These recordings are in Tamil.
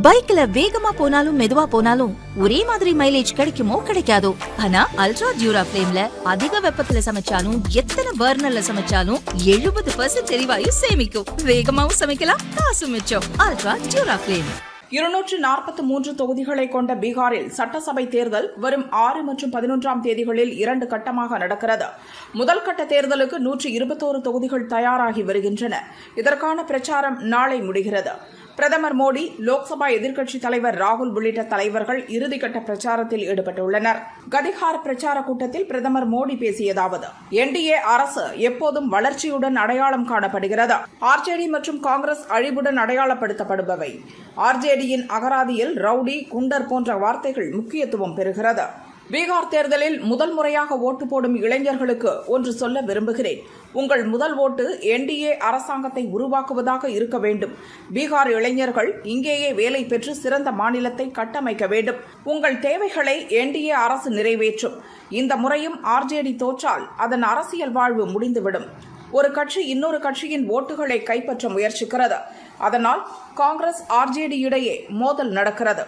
பைக்ல வேகமா போனாலும் மெதுவா போனாலும் ஒரே மாதிரி மைலேஜ் கிடைக்குமோ கிடைக்காதோ. ஆனா அல்ட்ரா டியூரா ஃபிளேம்ல அதிக வெப்பத்துல சமைச்சாலும் எத்தனை பர்னர்ல சமைச்சாலும் எழுபது பர்சன்ட் எரிவாயு சேமிக்கும். வேகமாவும் சமைக்கலாம் காசு மிச்சம். அல்ட்ரா டியூரா ஃபிளேம் இருநூற்று நாற்பத்தி மூன்று தொகுதிகளை கொண்ட பீகாரில் சட்டசபை தேர்தல் வரும் ஆறு மற்றும் பதினொன்றாம் தேதிகளில் இரண்டு கட்டமாக நடக்கிறது. முதல் கட்ட தேர்தலுக்கு நூற்று இருபத்தோரு தொகுதிகள் தயாராகி வருகின்றன. இதற்கான பிரச்சாரம் நாளை முடிகிறது. பிரதமர் மோடி லோக்சபா எதிர்க்கட்சித் தலைவர் ராகுல் உள்ளிட்ட தலைவர்கள் இறுதிக்கட்ட பிரச்சாரத்தில் ஈடுபட்டுள்ளனர். கதிஹார் பிரச்சார கூட்டத்தில் பிரதமர் மோடி பேசியதாவது என்டிஏ அரசு எப்போதும் வளர்ச்சியுடன் அடையாளம் காணப்படுகிறது. ஆர்ஜேடி மற்றும் காங்கிரஸ் அழிவுடன் அடையாளப்படுத்தப்படுபவை. ஆர்ஜேடியின் அகராதியில் ரவுடி குண்டர் போன்ற வார்த்தைகள் முக்கியத்துவம் பெறுகிறது. பீகார் தேர்தலில் முதல் முறையாக ஓட்டு போடும் இளைஞர்களுக்கு ஒன்று சொல்ல விரும்புகிறேன். உங்கள் முதல் ஓட்டு என்டிஏ அரசாங்கத்தை உருவாக்குவதாக இருக்க வேண்டும். பீகார் இளைஞர்கள் இங்கேயே வேலை பெற்று சிறந்த மாநிலத்தை கட்டமைக்க வேண்டும். உங்கள் தேவைகளை என்டிஏ அரசு நிறைவேற்றும். இந்த முறையும் ஆர்ஜேடி தோற்றால் அதன் அரசியல் வாழ்வு முடிந்துவிடும். ஒரு கட்சி இன்னொரு கட்சியின் ஓட்டுகளை கைப்பற்ற முயற்சிக்கிறது. அதனால் காங்கிரஸ் ஆர்ஜேடி இடையே மோதல் நடக்கிறது.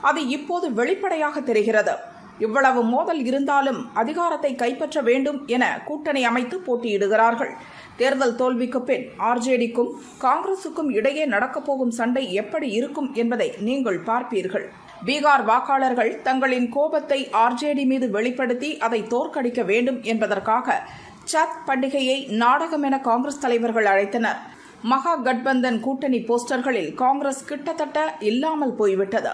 அது இப்போது வெளிப்படையாக தெரிகிறது. இவ்வளவு மோதல் இருந்தாலும் அதிகாரத்தை கைப்பற்ற வேண்டும் என கூட்டணி அமைத்து போட்டியிடுகிறார்கள். தேர்தல் தோல்விக்கு பின் ஆர்ஜேடிக்கும் காங்கிரசுக்கும் இடையே நடக்கப் போகும் சண்டை எப்படி இருக்கும் என்பதை நீங்கள் பார்ப்பீர்கள். பீகார் வாக்காளர்கள் தங்களின் கோபத்தை ஆர்ஜேடி மீது வெளிப்படுத்தி அதை தோற்கடிக்க வேண்டும் என்பதற்காக சத் பண்டிகையை நாடகம் என காங்கிரஸ் தலைவர்கள் அழைத்தனர். மகா கட்பந்தன் கூட்டணி போஸ்டர்களில் காங்கிரஸ் கிட்டத்தட்ட இல்லாமல் போய்விட்டது.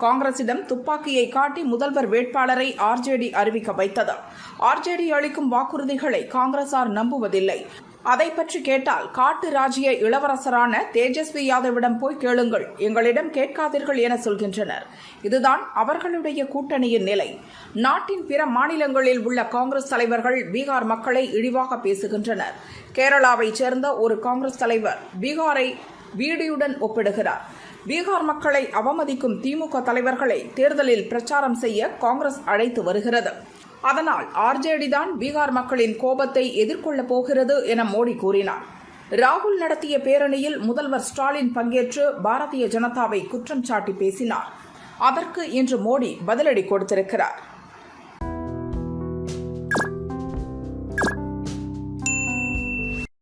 காங்கிரசிடம் துப்பாக்கியை காட்டி முதல்வர் வேட்பாளரை ஆர்ஜேடி அறிவிக்க வைத்தது. ஆர்ஜேடி அளிக்கும் வாக்குறுதிகளை காங்கிரசார் நம்புவதில்லை. அதை பற்றி கேட்டால் காட்டு ராஜ்ய இளவரசரான தேஜஸ்வி யாதவிடம் போய் கேளுங்கள். எங்களிடம் கேட்காதீர்கள் என சொல்கின்றனர். இதுதான் அவர்களுடைய கூட்டணியின் நிலை. நாட்டின் பிற மாநிலங்களில் உள்ள காங்கிரஸ் தலைவர்கள் பீகார் மக்களை இழிவாக பேசுகின்றனர். கேரளாவைச் சேர்ந்த ஒரு காங்கிரஸ் தலைவர் பீகாரை வீடியுடன் ஒப்பிடுகிறார். பீகார் மக்களை அவமதிக்கும் திமுக தலைவர்களை தேர்தலில் பிரச்சாரம் செய்ய காங்கிரஸ் அழைத்து வருகிறது. அதனால் ஆர்ஜேடி தான் பீகார் மக்களின் கோபத்தை எதிர்கொள்ளப் போகிறது என மோடி கூறினார். ராகுல் நடத்திய பேரணியில் முதல்வர் ஸ்டாலின் பங்கேற்று பாரதிய ஜனதாவை குற்றம் சாட்டி பேசினார். அதற்கு இன்று மோடி பதிலடி கொடுத்திருக்கிறார்.